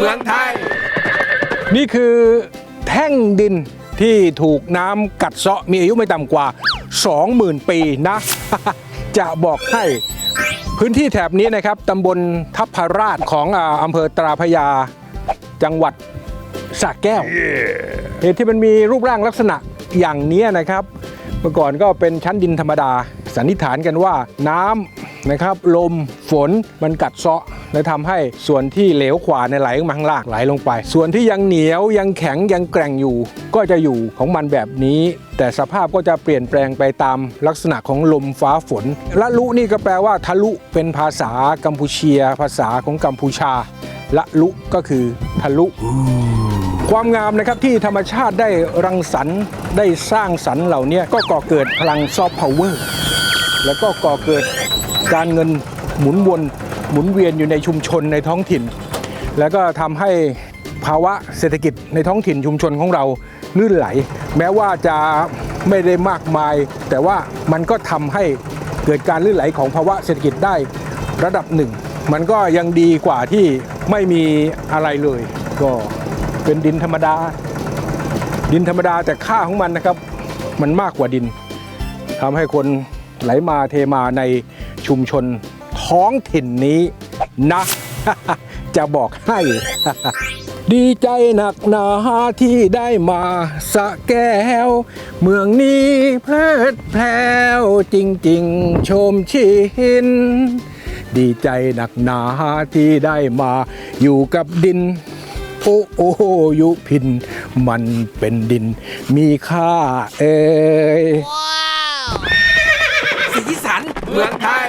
มืองไทย นี่คือแท่งดินที่ถูกน้ำกัดเซาะมีอายุไม่ต่ำกว่า 20,000 ปีนะ จะบอกให้พื้นที่แถบนี้นะครับตำบลทัพพราชของอาอำเภอตราพระยาจังหวัดสระแก้ว เหตุที่มันมีรูปร่างลักษณะอย่างนี้นะครับ เมื่อก่อนก็เป็นชั้นดินธรรมดา สันนิษฐานกันว่าน้ำนะครับ ลมฝนมันกัดเซาะ และทำให้ส่วนที่เหลวขวาในไหลมาข้างล่างไหลลงไป ส่วนที่ยังเหนียวยังแข็งยังแกร่งอยู่ ก็จะอยู่ของมันแบบนี้ แต่สภาพก็จะเปลี่ยนแปลงไปตามลักษณะของลมฟ้าฝนละลุนี่ก็แปลว่าทะลุเป็นภาษากัมพูเชีย ภาษาของกัมพูชาละลุก็คือทะลุ ความงามนะครับที่ธรรมชาติได้รังสรรค์ได้สร้างสรรค์เหล่านี้ก็ก่อเกิดพลังซอฟต์พาวเวอร์แล้วก็ก่อเกิดการเงินหมุนวน หมุนเวียนอยู่ในชุมชนในท้องถิ่น แล้วก็ทำให้ภาวะเศรษฐกิจในท้องถิ่นชุมชนของเราลื่นไหล แม้ว่าจะไม่ได้มากมาย แต่ว่ามันก็ทำให้เกิดการลื่นไหลของภาวะเศรษฐกิจได้ระดับหนึ่ง มันก็ยังดีกว่าที่ไม่มีอะไรเลย ก็เป็นดินธรรมดา ดินธรรมดาแต่ค่าของมันนะครับ มันมากกว่าดินทำให้คนไหลมาเทมาในชุมชน ท้องถิ่นนี้นะ จะบอกให้ ดีใจหนักหนาที่ได้มาสะแก้ว เมืองนี้เพลิดแพรวจริงๆ ชมชินดีใจหนักหนาที่ได้มาอยู่กับดิน โอ้โอ้ยุพิน มันเป็นดิน มีค่าเอ่ย สีสันเมืองไทย